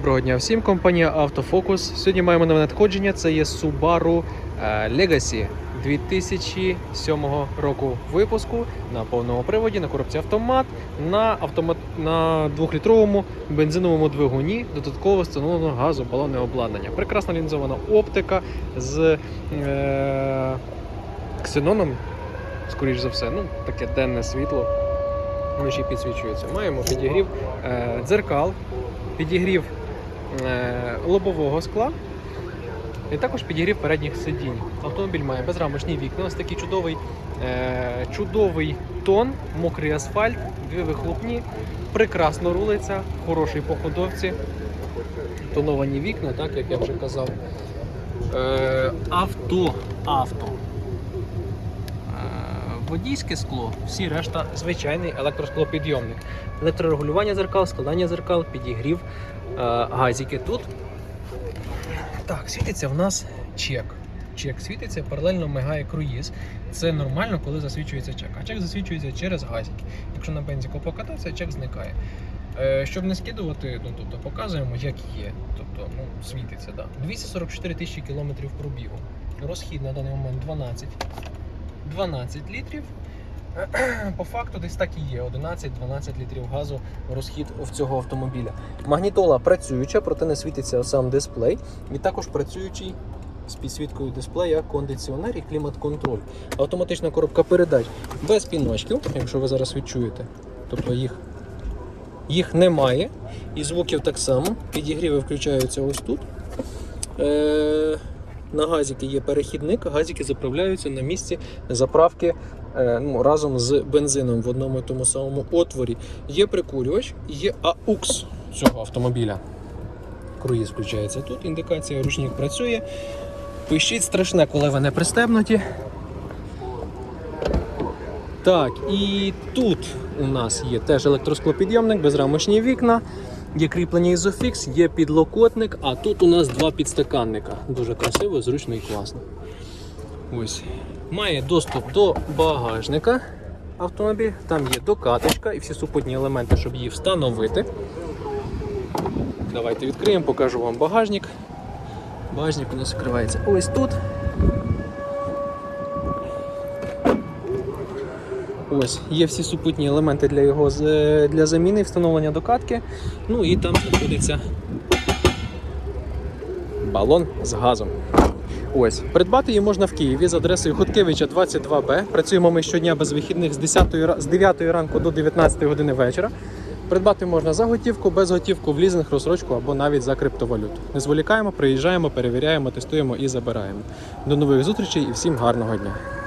Доброго дня всім, компанія Автофокус. Сьогодні маємо нове надходження. Це є Subaru е, Legacy 2007 року випуску на повному приводі, на коробці автомат, на автомат на 2-літровому бензиновому двигуні, додатково встановлено газобалонне обладнання. Прекрасна лінзована оптика з е, ксеноном, скоріш за все, ну таке денне світло. Вночі підсвічується. Маємо підігрів е, дзеркал, підігрів лобового скла і також підігрів передніх сидінь. Автомобіль має безрамочні вікна, ось такий чудовий, е, чудовий тон, мокрий асфальт, дві вихлопні, прекрасно рулиться, хороший по ходовці, тоновані вікна, так як я вже казав. Е, авто, авто. Е, Водійське скло, всі решта звичайний електросклопідйомник. Електрорегулювання зеркал, складання зеркал, підігрів, е, газики тут. Так, світиться в нас чек. Чек світиться, паралельно мигає круїз. Це нормально, коли засвічується чек. А чек засвічується через газики. Якщо на бензику покататися, чек зникає. Е, щоб не скидувати, ну тобто показуємо, як є. Тобто, ну, світиться, да. 244 тисячі кілометрів пробігу. Розхід на даний момент 12. 12 літрів. По факту десь так і є: 11-12 літрів газу розхід в цього автомобіля. Магнітола працююча, проте не світиться сам дисплей. І також працюючий з підсвіткою дисплея кондиціонер і клімат-контроль. Автоматична коробка передач без піночків, якщо ви зараз відчуєте. Тобто їх, їх немає. І звуків так само. Підігріви включаються ось тут. Е- на газіки є перехідник, газики заправляються на місці заправки е, ну, разом з бензином в одному і тому самому отворі. Є прикурювач, є AUX цього автомобіля. Круїз включається тут, індикація, ручник працює. Пишіть страшне, коли ви не пристебнуті. Так, і тут у нас є теж електросклопідйомник, безрамочні вікна, є кріплення Isofix, є підлокотник, а тут у нас два підстаканника. Дуже красиво, зручно і класно. Ось. Має доступ до багажника автомобіль, там є докаточка і всі супутні елементи, щоб її встановити. Давайте відкриємо, покажу вам багажник. Багажник у нас відкривається ось тут. Ось, є всі супутні елементи для його для заміни, встановлення докатки. Ну і там знаходиться балон з газом. Ось, придбати її можна в Києві з адресою Хоткевича 22Б. Працюємо ми щодня без вихідних з 10 з 9 ранку до 19 години вечора. Придбати можна за готівку, без готівку, в лізинг, розсрочку або навіть за криптовалюту. Не зволікаємо, приїжджаємо, перевіряємо, тестуємо і забираємо. До нових зустрічей і всім гарного дня!